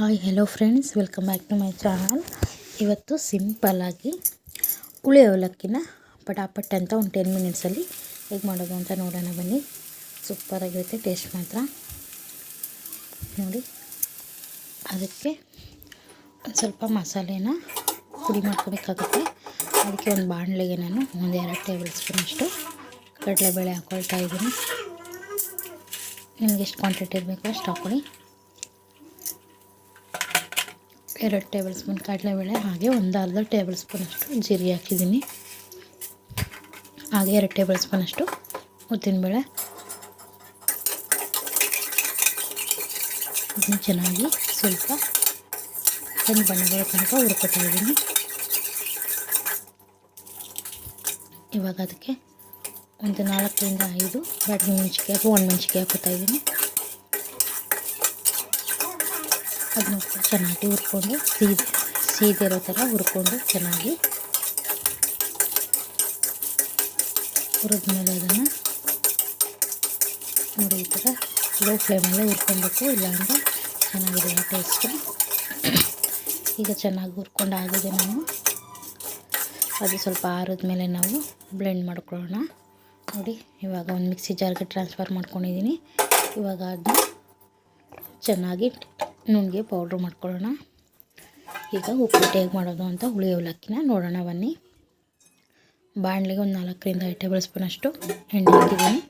Hi hello friends welcome back to my channel ಇವತ್ತು ಸಿಂಪಲ್ಲಾಗಿ ಹುಳಿ ಅವಲಕ್ಕಿನ ಪಟಾಪಟ್ ಅಂತ ಒಂದು ಟೆನ್ ಮಿನಿಟ್ಸಲ್ಲಿ ಹೇಗೆ ಮಾಡೋದು ಅಂತ ನೋಡೋಣ ಬನ್ನಿ. ಸೂಪರಾಗಿರುತ್ತೆ ಟೇಸ್ಟ್ ಮಾತ್ರ. ನೋಡಿ, ಅದಕ್ಕೆ ಒಂದು ಸ್ವಲ್ಪ ಮಸಾಲೆನ ಪುಡಿ ಮಾಡ್ಕೋಬೇಕಾಗುತ್ತೆ. ಅದಕ್ಕೆ ಒಂದು ಬಾಣಲೆಗೆ ನಾನು ಒಂದು ಎರಡು ಟೇಬಲ್ ಸ್ಪೂನಷ್ಟು ಕಡಲೆಬೇಳೆ ಹಾಕ್ಕೊಳ್ತಾ ಇದ್ದೀನಿ. ನಿಮ್ಗೆ ಎಷ್ಟು ಕ್ವಾಂಟಿಟಿ ಇರಬೇಕು ಅಷ್ಟು ಹಾಕ್ಕೊಳ್ಳಿ ಎರಡು ಟೇಬಲ್ ಸ್ಪೂನ್ ಕಡಲೆಬೇಳೆ, ಹಾಗೆ ಒಂದು ಅರ್ಧ ಟೇಬಲ್ ಸ್ಪೂನಷ್ಟು ಜೀರಿಗೆ ಹಾಕಿದ್ದೀನಿ. ಹಾಗೆ ಎರಡು ಟೇಬಲ್ ಸ್ಪೂನಷ್ಟು ಉದ್ದಿನಬೇಳೆ ಇದನ್ನು ಚೆನ್ನಾಗಿ ಸ್ವಲ್ಪ ಕೆಂಪು ಬಣ್ಣ ಬರೋ ತನಕ ಹುರ್ಕೊತಾ ಇದ್ದೀನಿ. ಇವಾಗ ಅದಕ್ಕೆ ಒಂದು ನಾಲ್ಕರಿಂದ ಐದು ಬಾಡಿಗೆ ಮೆಣಸಿಗೆ ಹಾಕಿ ಒಣ ಮೆಣಸಿಗೆ ಹಾಕೋತಾ ಇದ್ದೀನಿ. ಅದನ್ನ ಚೆನ್ನಾಗಿ ಹುರ್ಕೊಂಡು, ಸೀದೆ ಸೀದಿರೋ ಥರ ಹುರ್ಕೊಂಡು ಚೆನ್ನಾಗಿ ಹುರಿದ್ಮೇಲೆ ಅದನ್ನು ನೋಡಿ ಈ ಥರ ಲೋ ಫ್ಲೇಮಲ್ಲೇ ಹುರ್ಕೊಬೇಕು ಇಲ್ಲಾಂದರೆ ಚೆನ್ನಾಗಿರಲ್ಲ ಟೇಸ್ಟು ಈಗ ಚೆನ್ನಾಗಿ ಹುರ್ಕೊಂಡು ಆಗಿದೆ ನಾವು. ಅದು ಸ್ವಲ್ಪ ಆರಿದ ಮೇಲೆ ನಾವು ಬ್ಲೆಂಡ್ ಮಾಡ್ಕೊಳ್ಳೋಣ. ನೋಡಿ, ಇವಾಗ ಒಂದು ಮಿಕ್ಸಿ ಜಾರ್ಗೆ ಟ್ರಾನ್ಸ್ಫರ್ ಮಾಡ್ಕೊಂಡಿದ್ದೀನಿ ಇವಾಗ ಅದನ್ನ ಚೆನ್ನಾಗಿ ನುಣ್ಣಗೆ ಪೌಡ್ರ್ ಮಾಡ್ಕೊಳ್ಳೋಣ. ಈಗ ಉಪ್ಪಿಟ್ಟು ಹೇಗೆ ಮಾಡೋದು ಅಂತ ಹುಳಿ ಅವಲಕ್ಕಿನ ನೋಡೋಣ ಬನ್ನಿ. ಬಾಣಲಿಗೆ ಒಂದು ನಾಲ್ಕರಿಂದ ಐದು ಟೇಬಲ್ ಸ್ಪೂನ್ ಅಷ್ಟು ಎಣ್ಣೆ ಹಾಕಿದ್ದೀನಿ.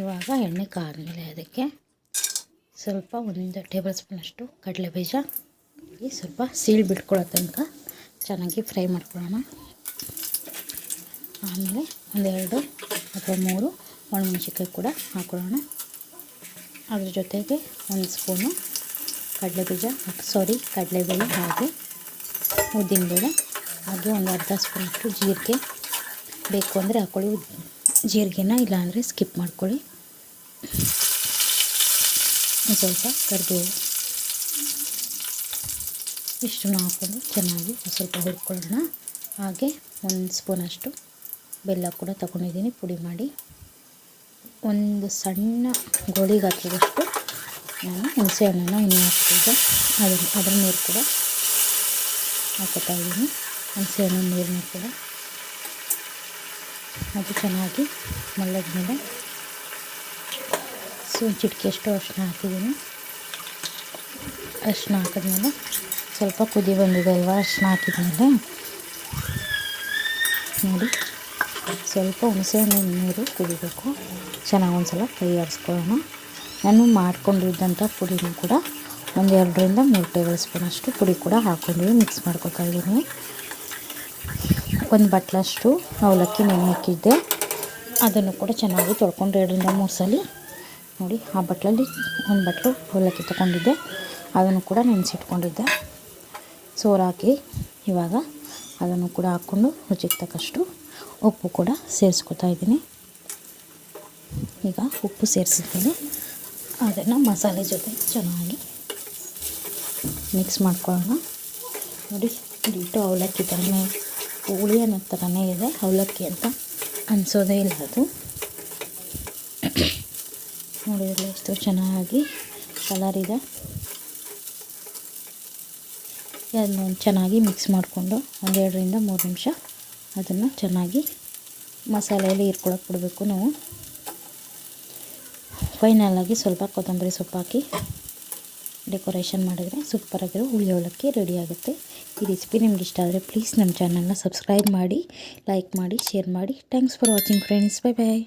ಇವಾಗ ಎಣ್ಣೆ ಕಾದ್ಮೇಲೆ ಅದಕ್ಕೆ ಸ್ವಲ್ಪ ಒಂದು ಟೇಬಲ್ ಸ್ಪೂನಷ್ಟು ಕಡಲೆ ಬೀಜ. ಸ್ವಲ್ಪ ಸೀಳು ಬಿಟ್ಕೊಳ್ಳೋ ತನಕ ಚೆನ್ನಾಗಿ ಫ್ರೈ ಮಾಡ್ಕೊಳ್ಳೋಣ. ಆಮೇಲೆ ಒಂದೆರಡು ಅಥವಾ ಮೂರು ಒಣಮೆಣಸಿಕಾಯಿ ಕೂಡ ಹಾಕ್ಕೊಳ್ಳೋಣ ಅದ್ರ ಜೊತೆಗೆ ಒಂದು ಸ್ಪೂನು ಕಡಲೆಬೀಜ ಸಾರಿ ಕಡಲೆಬೇಳೆ ಹಾಗೆ ಉದ್ದಿನಬೇಳೆ ಹಾಗೆ ಒಂದು ಅರ್ಧ ಸ್ಪೂನಷ್ಟು ಜೀರಿಗೆ. ಬೇಕು ಅಂದರೆ ಹಾಕ್ಕೊಳ್ಳಿ ಜೀರಿಗೆನ ಇಲ್ಲಾಂದರೆ ಸ್ಕಿಪ್ ಮಾಡ್ಕೊಳ್ಳಿ. ಸ್ವಲ್ಪ ಕರಿಬೇವು ಇಷ್ಟನ್ನು ಹಾಕ್ಕೊಂಡು ಚೆನ್ನಾಗಿ ಸ್ವಲ್ಪ ಹುರ್ಕೊಳ್ಳೋಣ. ಹಾಗೆ ಒಂದು ಸ್ಪೂನಷ್ಟು ಬೆಲ್ಲ ಕೂಡ ತಗೊಂಡಿದ್ದೀನಿ, ಪುಡಿ ಮಾಡಿ. ಒಂದು ಸಣ್ಣ ಗೋಳಿಗೆ ಹಾಕಿದಷ್ಟು ನಾನು ಹುಣಸೆ ಹಣ್ಣನ್ನು ಇನ್ನೂ ಹಾಕ್ತಿದ್ದೆ. ಅದರ ಅದರ ನೀರು ಕೂಡ ಹಾಕೋತಾ ಇದ್ದೀನಿ. ಹುಣಸೆ ಹಣ್ಣಿನ ನೀರನ್ನು ಕೂಡ. ಅದು ಚೆನ್ನಾಗಿ ಮಲ್ಲದ ಮೇಲೆ ಸೊ ಚಿಟಿಕೆಯಷ್ಟು ಅರಿಶಿನ ಹಾಕಿದ್ದೀನಿ. ಅರಿಶಿನ ಹಾಕಿದ್ಮೇಲೆ ಸ್ವಲ್ಪ ಕುದಿ ಬಂದಿದೆ ಅಲ್ವಾ? ಅರಿಶಿನ ಹಾಕಿದ್ಮೇಲೆ ನೋಡಿ. ಸ್ವಲ್ಪ ಹುಣಸೆಹಣ್ಣಿನ ನೀರು ಕುಡಿಬೇಕು. ಚೆನ್ನಾಗಿ ಒಂದು ಸಲ ಆಡಿಸ್ಕೊಳ್ಳೋಣ ನಾನು ಮಾಡ್ಕೊಂಡಿದ್ದಂಥ ಪುಡಿನೂ ಕೂಡ ಒಂದು ಎರಡರಿಂದ ಮೂರು ಟೇಬಲ್ ಸ್ಪೂನ್ ಅಷ್ಟು ಪುಡಿ ಕೂಡ ಹಾಕ್ಕೊಂಡು ಮಿಕ್ಸ್ ಮಾಡ್ಕೊತಾ ಇದ್ದೀನಿ. ಒಂದು ಬಟ್ಲಷ್ಟು ಅವಲಕ್ಕಿ ನೆನೆ ಹಾಕಿದ್ದೆ. ಅದನ್ನು ಕೂಡ ಚೆನ್ನಾಗಿ ತೊಳ್ಕೊಂಡು ಎರಡರಿಂದ ಮೂರು ಸಲ ನೋಡಿ, ಆ ಬಟ್ಲಲ್ಲಿ ಒಂದು ಬಟ್ಲು ಅವಲಕ್ಕಿ ತೊಗೊಂಡಿದ್ದೆ. ಅದನ್ನು ಕೂಡ ನೆನೆಸಿಟ್ಕೊಂಡಿದ್ದೆ. ಸೋರು ಹಾಕಿ ಇವಾಗ ಅದನ್ನು ಕೂಡ ಹಾಕ್ಕೊಂಡು ರುಚಿಗೆ ತಕ್ಕಷ್ಟು ಉಪ್ಪು ಕೂಡ ಸೇರಿಸ್ಕೊತಾ ಇದ್ದೀನಿ. ಈಗ ಉಪ್ಪು ಸೇರಿಸಿದ್ಮೇಲೆ ಅದನ್ನು ಮಸಾಲೆ ಜೊತೆ ಚೆನ್ನಾಗಿ ಮಿಕ್ಸ್ ಮಾಡ್ಕೊಳ್ಳೋಣ. ನೋಡಿ ಇಟ್ಟು ಅವಲಕ್ಕಿ ಥರನೇ, ಹುಳಿ ಅನ್ನೋ ಥರನೇ ಇದೆ, ಅವಲಕ್ಕಿ ಅಂತ ಅನಿಸೋದೇ ಇಲ್ಲ ಅದು. ನೋಡಿದ್ರೆ ಎಷ್ಟು ಚೆನ್ನಾಗಿ ಕಲರ್ ಇದೆ. ಅದನ್ನು ಚೆನ್ನಾಗಿ ಮಿಕ್ಸ್ ಮಾಡಿಕೊಂಡು ಒಂದೆರಡರಿಂದ ಮೂರು ನಿಮಿಷ ಅದನ್ನು ಚೆನ್ನಾಗಿ ಮಸಾಲೆಯಲ್ಲಿ ಹೀರ್ಕೊಳಕ್ಕೆ ಬಿಡಬೇಕು ನಾವು. ಫೈನಲಾಗಿ ಸ್ವಲ್ಪ ಕೊತ್ತಂಬರಿ ಸೊಪ್ಪು ಹಾಕಿ ಡೆಕೋರೇಷನ್ ಮಾಡಿದರೆ ಸೂಪರಾಗಿರೋ ಹುಳಿ ಅವಲಕ್ಕಿ ರೆಡಿ ಆಗುತ್ತೆ. ಈ ರೆಸಿಪಿ ನಿಮ್ಗೆ ಇಷ್ಟ ಆದರೆ ಪ್ಲೀಸ್ ನಮ್ಮ ಚಾನಲ್ನ ಸಬ್ಸ್ಕ್ರೈಬ್ ಮಾಡಿ ಲೈಕ್ ಮಾಡಿ ಶೇರ್ ಮಾಡಿ. Thanks for watching friends bye bye